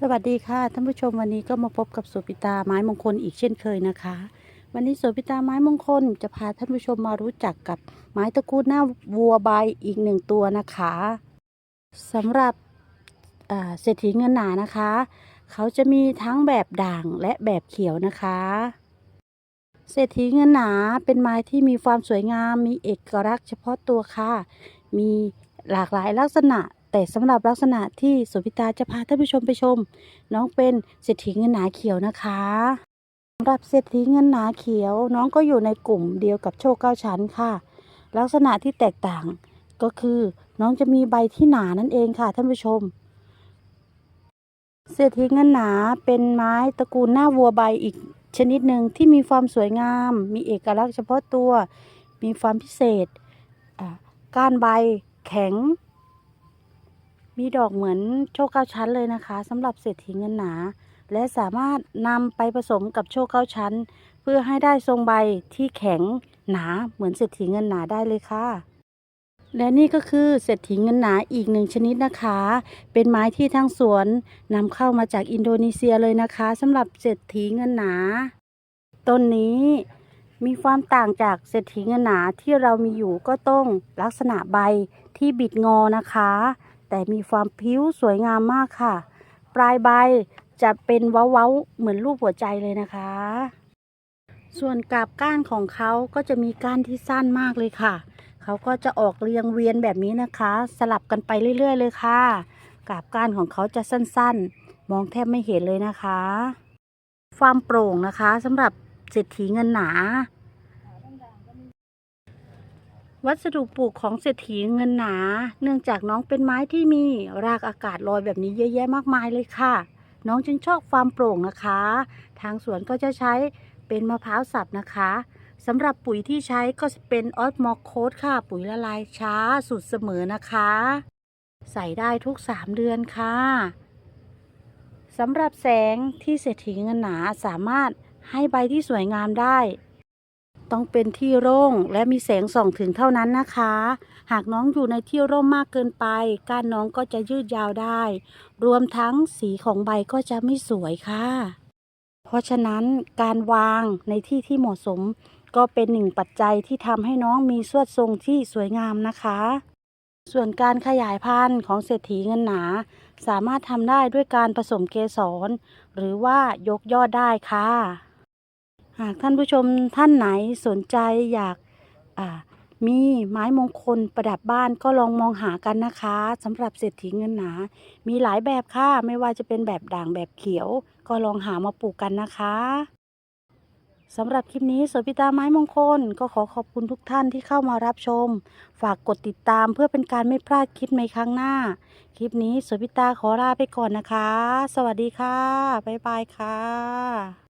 สวัสดีค่ะท่านผู้ชมวันนี้ก็มาพบกับโสปิตาไม้มงคลอีกเช่นเคยนะคะ วันนี้โสปิตาไม้มงคลจะพาท่านผู้ชมมารู้จักกับไม้ตะกูลหน้าวัวใบอีกหนึ่งตัวนะคะสำหรับเศรษฐีเงินหนานะคะ เขาจะมีทั้งแบบด่างและแบบเขียวนะคะเศรษฐีเงินหนาเป็นไม้ที่มีความสวยงามมีเอกลักษณ์เฉพาะตัวค่ะ มีหลากหลายลักษณะ แต่สำหรับลักษณะที่สุพิตาจะพาท่านผู้ชมไปชม น้องเป็นเศรษฐีเงินหนาเขียวนะคะสำหรับเศรษฐีเงินหนาเขียว น้องก็อยู่ในกลุ่มเดียวกับโชคเก้าชั้นค่ะ ลักษณะที่แตกต่างก็คือน้องจะมีใบที่หนานั่นเองค่ะท่านผู้ชม เศรษฐีเงินหนาเป็นไม้ตระกูลหน้าวัวใบอีกชนิดหนึ่งที่มีความสวยงาม มีเอกลักษณ์เฉพาะตัว มีความพิเศษ ก้านใบแข็ง มีดอกเหมือนโชคเก้าชั้นเลยนะคะสำหรับเศรษฐีเงินหนา และสามารถนำไปผสมกับโชคเก้าชั้น เพื่อให้ได้ทรงใบที่แข็งหนาเหมือนเศรษฐีเงินหนาได้เลยค่ะ และนี่ก็คือเศรษฐีเงินหนาอีกหนึ่งชนิดนะคะ เป็นไม้ที่ทางสวนนำเข้ามาจากอินโดนีเซียเลยนะคะสำหรับเศรษฐีเงินหนาต้นนี้มีความต่างจากเศรษฐีเงินหนาที่เรามีอยู่ก็ต้องลักษณะใบที่บิดงอนะคะ แต่มีความพิ้วสวยงามมากค่ะ ปลายใบจะเป็นเว้าๆเหมือนรูปหัวใจเลยนะคะ ส่วนกาบก้านของเขาก็จะมีก้านที่สั้นมากเลยค่ะ เขาก็จะออกเรียงเวียนแบบนี้นะคะ สลับกันไปเรื่อย ๆ เลยค่ะ กาบก้านของเขาจะสั้นๆ มองแทบไม่เห็นเลยนะคะ ความโปร่งนะคะสำหรับเศรษฐีเงินหนา วัสดุปลูกของเศรษฐีเงินหนา เนื่องจากน้องเป็นไม้ที่มีรากอากาศลอยแบบนี้เยอะแยะมากมายเลยค่ะ น้องจึงชอบความโปร่งนะคะ ทางสวนก็จะใช้เป็นมะพร้าวสับนะคะสำหรับปุ๋ยที่ใช้ก็เป็นออสมอโคดค่ะ ปุ๋ยละลายช้าสุดเสมอนะคะ ใส่ได้ทุก 3 เดือนค่ะสำหรับแสงที่เศรษฐีเงินหนาสามารถให้ใบที่สวยงามได้ ต้องเป็นที่โร่งและมีแสงส่องถึงเท่านั้นนะคะ หากน้องอยู่ในที่ร่มมากเกินไป ก้านน้องก็จะยืดยาวได้ รวมทั้งสีของใบก็จะไม่สวยค่ะ เพราะฉะนั้นการวางในที่ที่เหมาะสม ก็เป็นหนึ่งปัจจัยที่ทำให้น้องมีสวดทรงที่สวยงามนะคะ ส่วนการขยายพันธุ์ของเศรษฐีเงินหนา สามารถทำได้ด้วยการผสมเกสรหรือว่ายกยอดได้ค่ะ หากท่านผู้ชมท่านไหนสนใจอยากมีไม้มงคลประดับบ้านก็ลองมองหากันนะคะสำหรับเศรษฐีเงินหนา มีหลายแบบค่ะ ไม่ว่าจะเป็นแบบด่างแบบเขียว ก็ลองหามาปลูกกันนะคะสำหรับคลิปนี้โสพิตาไม้มงคล ก็ขอขอบคุณทุกท่านที่เข้ามารับชม ฝากกดติดตามเพื่อเป็นการไม่พลาดคลิปในครั้งหน้า คลิปนี้โสพิตาขอลาไปก่อนนะคะ สวัสดีค่ะ บ๊ายบายค่ะ